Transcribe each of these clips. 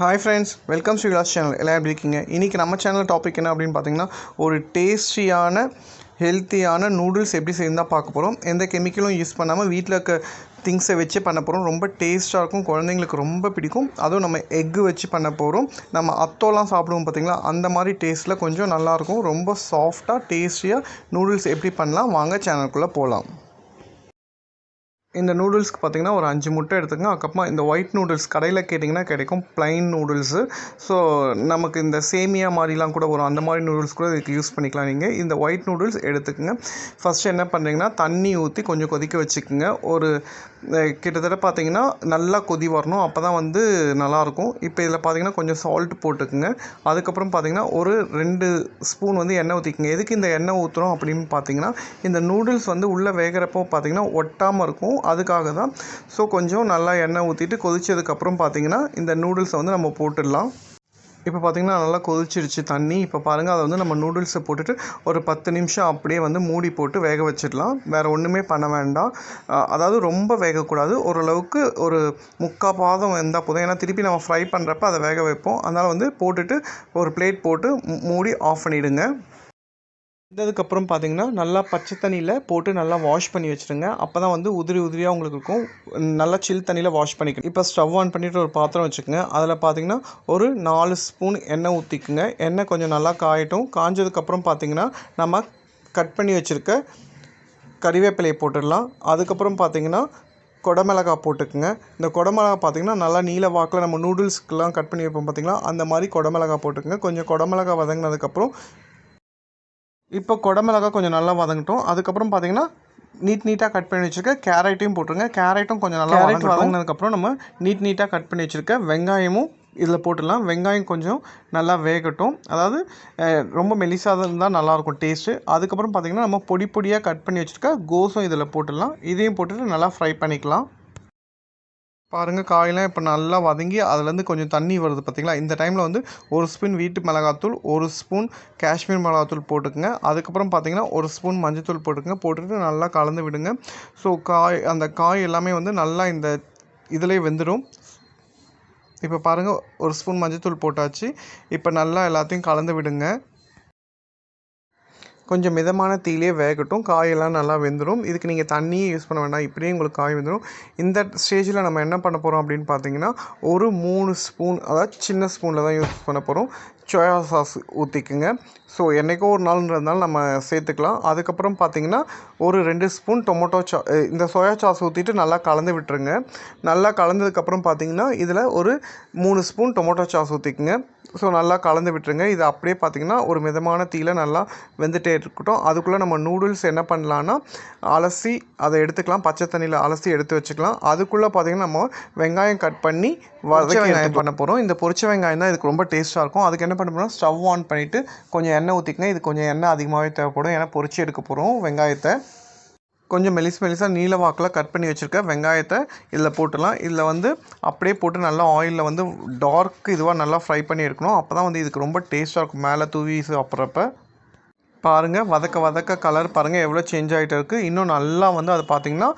Hi friends welcome to Vilas channel எல்லாம் எப்படி இருக்கீங்க? இன்றைக்கி நம்ம சேனல் டாபிக் என்ன அப்படின்னு பார்த்தீங்கன்னா ஒரு டேஸ்டியான ஹெல்த்தியான நூடுல்ஸ் எப்படி செய்யணும் தான் பார்க்க போகிறோம் எந்த கெமிக்கலும் யூஸ் பண்ணாமல் வீட்டில் இருக்க திங்ஸை வச்சு பண்ண போகிறோம் ரொம்ப டேஸ்ட்டாக இருக்கும் குழந்தைங்களுக்கு ரொம்ப பிடிக்கும். அதுவும் நம்ம எக்கு வச்சு பண்ண போகிறோம் நம்ம அத்தோலாம் சாப்பிடுவோம் பார்த்திங்களா? அந்த மாதிரி டேஸ்ட்டில் கொஞ்சம் நல்லாயிருக்கும் ரொம்ப சாஃப்டாக டேஸ்டியாக நூடுல்ஸ் எப்படி பண்ணலாம்? வாங்க சேனலுக்குள்ளே போகலாம் இந்த நூடுல்ஸ்க்கு பார்த்தீங்கன்னா ஒரு அஞ்சு முட்டை எடுத்துக்கங்க. அதுக்கப்புறமா இந்த ஒயிட் நூடுல்ஸ் கடையில் கேட்டிங்கன்னா கிடைக்கும். ப்ளைன் நூடுல்ஸு ஸோ நமக்கு இந்த சேமியா மாதிரிலாம் கூட வரும். அந்த மாதிரி நூடுல்ஸ் கூட இதுக்கு யூஸ் பண்ணிக்கலாம் நீங்கள் இந்த ஒயிட் நூடுல்ஸ் எடுத்துக்கோங்க. ஃபஸ்ட்டு என்ன பண்ணுறீங்கன்னா தண்ணி ஊற்றி கொஞ்சம் கொதிக்க வச்சுக்கோங்க. ஒரு கிட்டத்தட்ட பார்த்தீங்கன்னா நல்லா கொதி வரணும். அப்போ தான் வந்து நல்லாயிருக்கும். இப்போ இதில் பார்த்தீங்கன்னா கொஞ்சம் சால்ட் போட்டுக்குங்க. அதுக்கப்புறம் பார்த்தீங்கன்னா ஒரு ரெண்டு ஸ்பூன் வந்து எண்ணெய் ஊற்றிக்குங்க எதுக்கு இந்த எண்ணெய் ஊற்றுறோம் அப்படின்னு பார்த்தீங்கன்னா இந்த நூடுல்ஸ் வந்து உள்ளே வேகிறப்போ பார்த்தீங்கன்னா ஒட்டாமல் இருக்கும். அதுக்காக தான் ஸோ கொஞ்சம் நல்லா எண்ணெய் ஊற்றிட்டு கொதிச்சதுக்கப்புறம் பார்த்தீங்கன்னா இந்த நூடுல்ஸை வந்து நம்ம போட்டுடலாம். இப்போ பார்த்திங்கன்னா நல்லா கொதிச்சிருச்சு தண்ணி. இப்போ பாருங்கள் அதை வந்து நம்ம நூடுல்ஸை போட்டுட்டு ஒரு பத்து நிமிஷம் அப்படியே வந்து மூடி போட்டு வேக வச்சிடலாம். வேறு ஒன்றுமே பண்ண வேண்டாம். அதாவது ரொம்ப வேகக்கூடாது. ஓரளவுக்கு ஒரு முக்கால் பாதம் இருந்தால் போதும். ஏன்னா திருப்பி நம்ம ஃப்ரை பண்ணுறப்ப அதை வேக வைப்போம். அதனால் வந்து போட்டுட்டு ஒரு பிளேட் போட்டு மூடி ஆஃப் பண்ணிவிடுங்க வெந்ததுக்கப்புறம் பார்த்தீங்கன்னா நல்லா பச்சை தண்ணியில் போட்டு நல்லா வாஷ் பண்ணி வச்சுருங்க. அப்போ தான் வந்து உதிரி உதிரியாக உங்களுக்கு இருக்கும். நல்லா சில் தண்ணியில் வாஷ் பண்ணிக்கணும். இப்போ ஸ்டவ் ஆன் பண்ணிவிட்டு ஒரு பாத்திரம் வச்சுக்கோங்க. அதில் பார்த்தீங்கன்னா ஒரு நாலு ஸ்பூன் எண்ணெய் ஊற்றிக்குங்க எண்ணெய் கொஞ்சம் நல்லா காயட்டும். காஞ்சதுக்கப்புறம் பார்த்தீங்கன்னா நம்ம கட் பண்ணி வச்சுருக்க கறிவேப்பிலையை போட்டுடலாம். அதுக்கப்புறம் பார்த்தீங்கன்னா கொடமிளகா போட்டுக்குங்க. இந்த கொடமிளகா பார்த்தீங்கன்னா நல்லா நீல வாக்கில் நம்ம நூடுல்ஸ்க்கெலாம் கட் பண்ணி வைப்போம் பார்த்தீங்களா அந்த மாதிரி கொடமிளகா போட்டுக்குங்க. கொஞ்சம் கொடமிளகா வதங்கினதுக்கப்புறம் இப்போ குடமிளகா கொஞ்சம் நல்லா வதங்கட்டும். அதுக்கப்புறம் பார்த்தீங்கன்னா நீட் நீட்டாக கட் பண்ணி வச்சுருக்க கேரட்டையும் போட்டுருங்க. கேரட்டும் கொஞ்சம் நல்லா கேரட் வதங்கினதுக்கப்புறம் நம்ம நீட் நீட்டாக கட் பண்ணி வச்சுருக்க வெங்காயமும் இதில் போட்டுடலாம். வெங்காயம் கொஞ்சம் நல்லா வேகட்டும். அதாவது ரொம்ப மெலிசாக இருந்தால் நல்லாயிருக்கும் டேஸ்ட்டு அதுக்கப்புறம் பார்த்தீங்கன்னா நம்ம பொடி பொடியாக கட் பண்ணி வச்சுருக்க கோஸும் இதில் போட்டுடலாம். இதையும் போட்டுட்டு நல்லா ஃப்ரை பண்ணிக்கலாம். பாருங்கள் காயெல்லாம் இப்போ நல்லா வதங்கி அதுலேருந்து கொஞ்சம் தண்ணி வருது பார்த்தீங்களா இந்த டைமில் வந்து ஒரு ஸ்பூன் வீட்டு மிளகாத்தூள் ஒரு ஸ்பூன் காஷ்மீர் மிளகாத்தூள் போட்டுக்கோங்க. அதுக்கப்புறம் பார்த்திங்கன்னா ஒரு ஸ்பூன் மஞ்சத்தூள் போட்டுக்கோங்க. போட்டுட்டு நல்லா கலந்து விடுங்க. ஸோ காய் அந்த காய் எல்லாமே வந்து நல்லா இந்த இதிலே வெந்துடும் இப்போ பாருங்கள் ஒரு ஸ்பூன் மஞ்சத்தூள் போட்டாச்சு. இப்போ நல்லா எல்லாத்தையும் கலந்து விடுங்க. கொஞ்சம் மிதமான தீயிலே வேகட்டும் காயெல்லாம் நல்லா வெந்துடும் இதுக்கு நீங்கள் தண்ணியே யூஸ் பண்ண வேண்டாம். இப்படியே உங்களுக்கு காய் வெந்துடும் இந்த ஸ்டேஜில் நம்ம என்ன பண்ண போகிறோம் அப்படின்னு பார்த்தீங்கன்னா ஒரு மூணு ஸ்பூன் அதாவது சின்ன ஸ்பூனில் தான் யூஸ் பண்ண போகிறோம் சோயா சாஸ் ஊற்றிக்குங்க ஸோ என்றைக்கோ ஒரு நாள்ன்றதுனால நம்ம சேர்த்துக்கலாம். அதுக்கப்புறம் பார்த்தீங்கன்னா ஒரு ரெண்டு ஸ்பூன் டொமேட்டோ சா இந்த சோயா சாஸ் ஊற்றிட்டு நல்லா கலந்து விட்டுருங்க. நல்லா கலந்ததுக்கப்புறம் பார்த்தீங்கன்னா இதில் ஒரு மூணு ஸ்பூன் டொமேட்டோ சாஸ் ஊற்றிக்குங்க ஸோ நல்லா கலந்து விட்டுருங்க. இது அப்படியே பார்த்தீங்கன்னா ஒரு மிதமான தீயில நல்லா வெந்துட்டே இருக்கட்டும். அதுக்குள்ளே நம்ம நூடுல்ஸ் என்ன பண்ணலான்னா அலசி அதை எடுத்துக்கலாம். பச்சை தண்ணியில் அலசி எடுத்து வச்சுக்கலாம். அதுக்குள்ளே பார்த்தீங்கன்னா நம்ம வெங்காயம் கட் பண்ணி வதக்கி வெங்காயம் பண்ண போகிறோம் இந்த பொரிச்ச வெங்காயம் தான் இதுக்கு ரொம்ப டேஸ்ட்டாக இருக்கும். அதுக்கு என்ன பண்ண போகிறோம் ஸ்டவ் ஆன் பண்ணிவிட்டு கொஞ்சம் எண்ணெய் ஊற்றிக்கங்க இது கொஞ்சம் எண்ணெய் அதிகமாகவே தேவைப்படும். ஏன்னா பொரிச்சு எடுக்க போகிறோம் வெங்காயத்தை. கொஞ்சம் மெலிஸ் மெலிசாக நீல வாக்கில் கட் பண்ணி வச்சுருக்க வெங்காயத்தை இதில் போட்டுடலாம். இதில் வந்து அப்படியே போட்டு நல்லா ஆயிலில் வந்து டார்க் இதுவாக நல்லா ஃப்ரை பண்ணி எடுக்கணும். அப்போ தான் வந்து இதுக்கு ரொம்ப டேஸ்ட்டாக இருக்கும். மேலே தூவி சாப்பிட்றப்ப பாருங்கள் வதக்க வதக்க கலர் பாருங்கள் எவ்வளோ சேஞ்ச் ஆகிட்டு இருக்குது இன்னும் நல்லா வந்து அது பார்த்திங்கன்னா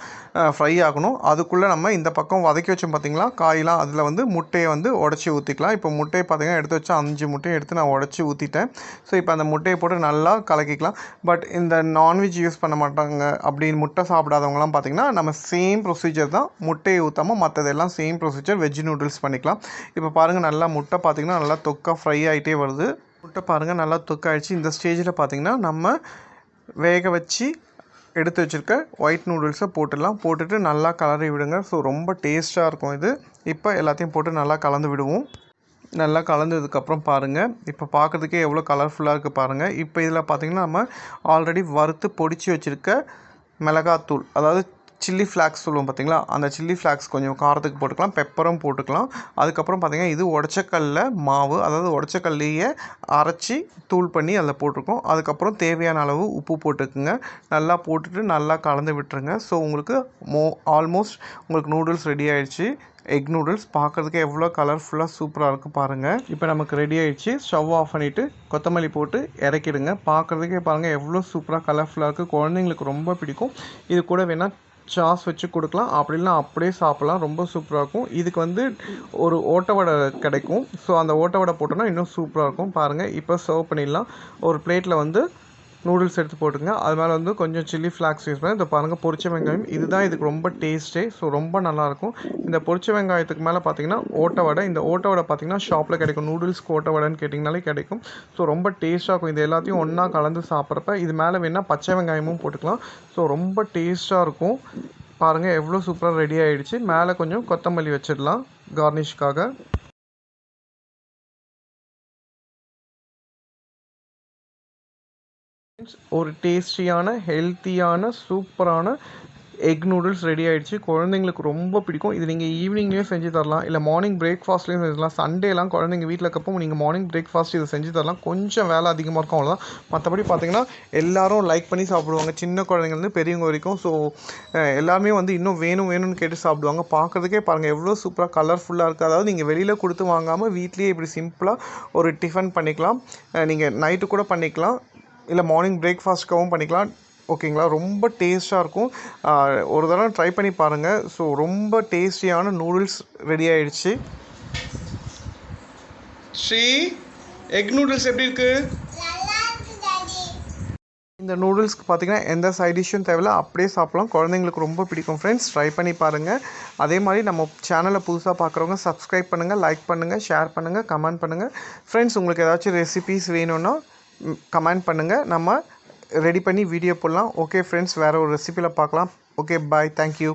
ஃப்ரை ஆகணும். அதுக்குள்ளே நம்ம இந்த பக்கம் வதக்கி வச்சோம் பார்த்திங்களா காயெலாம் அதில் வந்து முட்டையை வந்து உடச்சி ஊற்றிக்கலாம் இப்போ முட்டையை பார்த்தீங்கன்னா எடுத்து வச்சா அஞ்சு முட்டையை எடுத்து நான் உடச்சி ஊற்றிட்டேன் ஸோ இப்போ அந்த முட்டையை போட்டு நல்லா கலக்கிக்கலாம். பட் இந்த நான்வெஜ் யூஸ் பண்ண மாட்டாங்க அப்படின்னு முட்டை சாப்பிடாதவங்களாம் பார்த்தீங்கன்னா நம்ம சேம் ப்ரொசீஜர் தான் முட்டையை ஊற்றாமல் மற்றதெல்லாம் சேம் ப்ரொசீஜர் வெஜ் நூடுல்ஸ் பண்ணிக்கலாம். இப்போ பாருங்கள் நல்லா முட்டை பார்த்திங்கன்னா நல்லா தொக்கா ஃப்ரை ஆகிட்டே வருது. முட்டை பாருங்கள் நல்லா தொக்காயிடுச்சு. இந்த ஸ்டேஜில் பார்த்திங்கன்னா நம்ம வேக வச்சு எடுத்து வச்சுருக்க ஒயிட் நூடுல்ஸை போட்டுடலாம். போட்டுட்டு நல்லா கலரி விடுங்க. ஸோ ரொம்ப டேஸ்ட்டாக இருக்கும் இது. இப்போ எல்லாத்தையும் போட்டு நல்லா கலந்து விடுவோம். நல்லா கலந்ததுக்கப்புறம் பாருங்கள் இப்போ பார்க்குறதுக்கே எவ்வளோ கலர்ஃபுல்லாக இருக்குது பாருங்கள் இப்போ இதில் பார்த்தீங்கன்னா நம்ம ஆல்ரெடி வறுத்து பொடிச்சு வச்சுருக்க மிளகாத்தூள் அதாவது சில்லி ஃப்ளாக்ஸ் சொல்லுவோம் பார்த்தீங்களா? அந்த சில்லி ஃப்ளாக்ஸ் கொஞ்சம் காரத்துக்கு போட்டுக்கலாம் பெப்பரும் போட்டுக்கலாம். அதுக்கப்புறம் பார்த்தீங்கன்னா இது உடச்சக்கல்ல மாவு அதாவது உடச்சக்கல்லையே அரைச்சி தூள் பண்ணி அதில் போட்டிருக்கோம். அதுக்கப்புறம் தேவையான அளவு உப்பு போட்டுக்குங்க. நல்லா போட்டுட்டு நல்லா கலந்து விட்டுருங்க. ஸோ உங்களுக்கு மோ ஆல்மோஸ்ட் உங்களுக்கு நூடுல்ஸ் ரெடி ஆயிடுச்சு. எக் நூடுல்ஸ் பார்க்குறதுக்கு எவ்வளோ கலர்ஃபுல்லாக சூப்பராக இருக்குது பாருங்கள் இப்போ நமக்கு ரெடி ஆகிடுச்சு ஸ்டவ் ஆஃப் பண்ணிவிட்டு கொத்தமல்லி போட்டு இறக்கிடுங்க. பார்க்குறதுக்கே பாருங்கள் எவ்வளோ சூப்பராக கலர்ஃபுல்லாக இருக்குது குழந்தைங்களுக்கு ரொம்ப பிடிக்கும். இது கூட வேணால் சாஸ் வச்சு கொடுக்கலாம். அப்படி இல்லைனா அப்படியே சாப்பிட்லாம். ரொம்ப சூப்பராக இருக்கும். இதுக்கு வந்து ஒரு ஓட்டை வடை கிடைக்கும். ஸோ அந்த ஓட்டை வடை போட்டோன்னா இன்னும் சூப்பராக இருக்கும். பாருங்கள் இப்போ சர்வ் பண்ணிடலாம். ஒரு பிளேட்டில் வந்து நூடுல்ஸ் எடுத்து போட்டுங்க அது மேலே வந்து கொஞ்சம் சில்லி ஃப்ளாக்ஸ் யூஸ் பண்ணி இந்த பாருங்கள் பொரிச்ச வெங்காயம். இதுதான் இதுக்கு ரொம்ப டேஸ்ட்டே ஸோ ரொம்ப நல்லாயிருக்கும். இந்த பொரிச்ச வெங்காயத்துக்கு மேலே பார்த்தீங்கன்னா ஓட்டை வடை. இந்த ஓட்டை வடை பார்த்தீங்கன்னா ஷாப்பில் கிடைக்கும். நூடுல்ஸ்க்கு ஓட்டை வடைன்னு கேட்டிங்கனாலே கிடைக்கும். ஸோ ரொம்ப டேஸ்ட்டாக இருக்கும். இது எல்லாத்தையும் ஒன்றா கலந்து சாப்பிட்றப்ப இது மேலே வேணால் பச்சை வெங்காயமும் போட்டுக்கலாம். ஸோ ரொம்ப டேஸ்ட்டாக இருக்கும். பாருங்கள் எவ்வளோ சூப்பராக ரெடி ஆகிடுச்சு மேலே கொஞ்சம் கொத்தமல்லி வச்சிடலாம் கார்னிஷ்காக ஒரு டேஸ்டியான ஹெல்த்தியான சூப்பரான எக் நூடுல்ஸ் ரெடி ஆகிடுச்சு குழந்தைங்களுக்கு ரொம்ப பிடிக்கும். இது நீங்கள் ஈவினிங்லேயும் செஞ்சு தரலாம். இல்லை மார்னிங் பிரேக்ஃபாஸ்ட்லேயும் செஞ்சலாம் சண்டேலாம் குழந்தைங்க வீட்டில் இருக்கப்போ நீங்கள் மார்னிங் பிரேக்ஃபாஸ்ட் இதை செஞ்சு தரலாம். கொஞ்சம் வேலை அதிகமாக இருக்கும் அவ்வளோதான் மற்றபடி பார்த்தீங்கன்னா எல்லாரும் லைக் பண்ணி சாப்பிடுவாங்க. சின்ன குழந்தைங்கலேருந்து பெரியவங்க வரைக்கும். ஸோ எல்லாமே வந்து இன்னும் வேணும் வேணும்னு கேட்டு சாப்பிடுவாங்க. பார்க்குறதுக்கே பாருங்கள் எவ்வளோ சூப்பராக கலர்ஃபுல்லாக இருக்குது அதாவது நீங்கள் வெளியில் கொடுத்து வாங்காமல் வீட்லேயே இப்படி சிம்பிளாக ஒரு டிஃபன் பண்ணிக்கலாம். நீங்கள் நைட்டு கூட பண்ணிக்கலாம். இல்லை மார்னிங் பிரேக்ஃபாஸ்ட்காகவும் பண்ணிக்கலாம். ஓகேங்களா ரொம்ப டேஸ்ட்டாக இருக்கும். ஒரு தடவை ட்ரை பண்ணி பாருங்கள் ஸோ ரொம்ப டேஸ்டியான நூடுல்ஸ் ரெடி ஆயிடுச்சு. ஸ்ரீ எக் நூடுல்ஸ் எப்படி இருக்குது இந்த நூடுல்ஸ்க்கு பார்த்தீங்கன்னா எந்த சைட் டிஷ்ஷும் தேவையில்ல. அப்படியே சாப்பிட்லாம். குழந்தைங்களுக்கு ரொம்ப பிடிக்கும் ஃப்ரெண்ட்ஸ் ட்ரை பண்ணி பாருங்கள் அதே மாதிரி நம்ம சேனலை புதுசாக பார்க்குறவங்க சப்ஸ்கிரைப் பண்ணுங்கள் லைக் பண்ணுங்கள் ஷேர் பண்ணுங்கள் கமெண்ட் பண்ணுங்கள் ஃப்ரெண்ட்ஸ் உங்களுக்கு ஏதாச்சும் ரெசிபீஸ் வேணும்னா கமெண்ட் பண்ணுங்கள் நம்ம ரெடி பண்ணி வீடியோ போடலாம். ஓகே ஃப்ரெண்ட்ஸ் வேறு ஒரு ரெசிப்பியில் பார்க்கலாம். Okay bye thank you